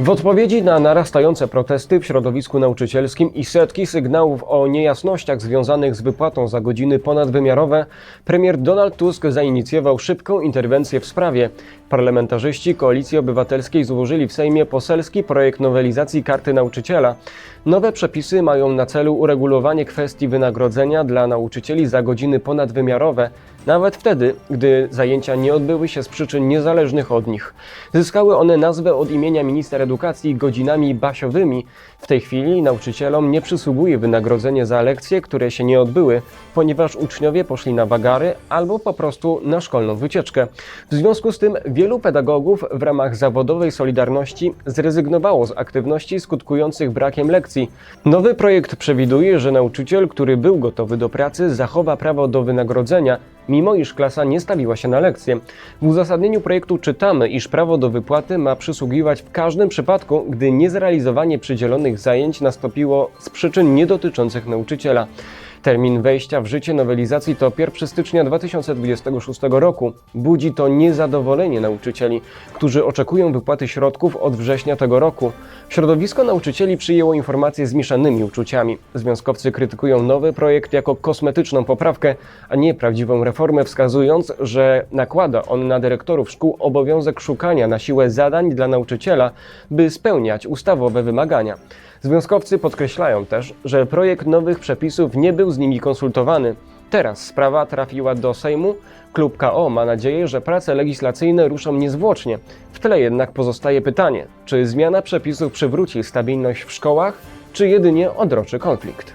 W odpowiedzi na narastające protesty w środowisku nauczycielskim i setki sygnałów o niejasnościach związanych z wypłatą za godziny ponadwymiarowe, premier Donald Tusk zainicjował szybką interwencję w sprawie. Parlamentarzyści Koalicji Obywatelskiej złożyli w Sejmie poselski projekt nowelizacji karty nauczyciela. Nowe przepisy mają na celu uregulowanie kwestii wynagrodzenia dla nauczycieli za godziny ponadwymiarowe, nawet wtedy, gdy zajęcia nie odbyły się z przyczyn niezależnych od nich. Zyskały one nazwę od imienia minister edukacji godzinami basiowymi. W tej chwili nauczycielom nie przysługuje wynagrodzenie za lekcje, które się nie odbyły, ponieważ uczniowie poszli na wagary albo po prostu na szkolną wycieczkę. W związku z tym wielu pedagogów w ramach zawodowej solidarności zrezygnowało z aktywności skutkujących brakiem lekcji. Nowy projekt przewiduje, że nauczyciel, który był gotowy do pracy, zachowa prawo do wynagrodzenia, mimo iż klasa nie stawiła się na lekcję. W uzasadnieniu projektu czytamy, iż prawo do wypłaty ma przysługiwać w każdym przypadku, gdy niezrealizowanie przydzielonych zajęć nastąpiło z przyczyn niedotyczących nauczyciela. Termin wejścia w życie nowelizacji to 1 stycznia 2026 roku. Budzi to niezadowolenie nauczycieli, którzy oczekują wypłaty środków od września tego roku. Środowisko nauczycieli przyjęło informacje z mieszanymi uczuciami. Związkowcy krytykują nowy projekt jako kosmetyczną poprawkę, a nie prawdziwą reformę, wskazując, że nakłada on na dyrektorów szkół obowiązek szukania na siłę zadań dla nauczyciela, by spełniać ustawowe wymagania. Związkowcy podkreślają też, że projekt nowych przepisów nie był z nimi konsultowany. Teraz sprawa trafiła do Sejmu. Klub KO ma nadzieję, że prace legislacyjne ruszą niezwłocznie. W tle jednak pozostaje pytanie, czy zmiana przepisów przywróci stabilność w szkołach, czy jedynie odroczy konflikt.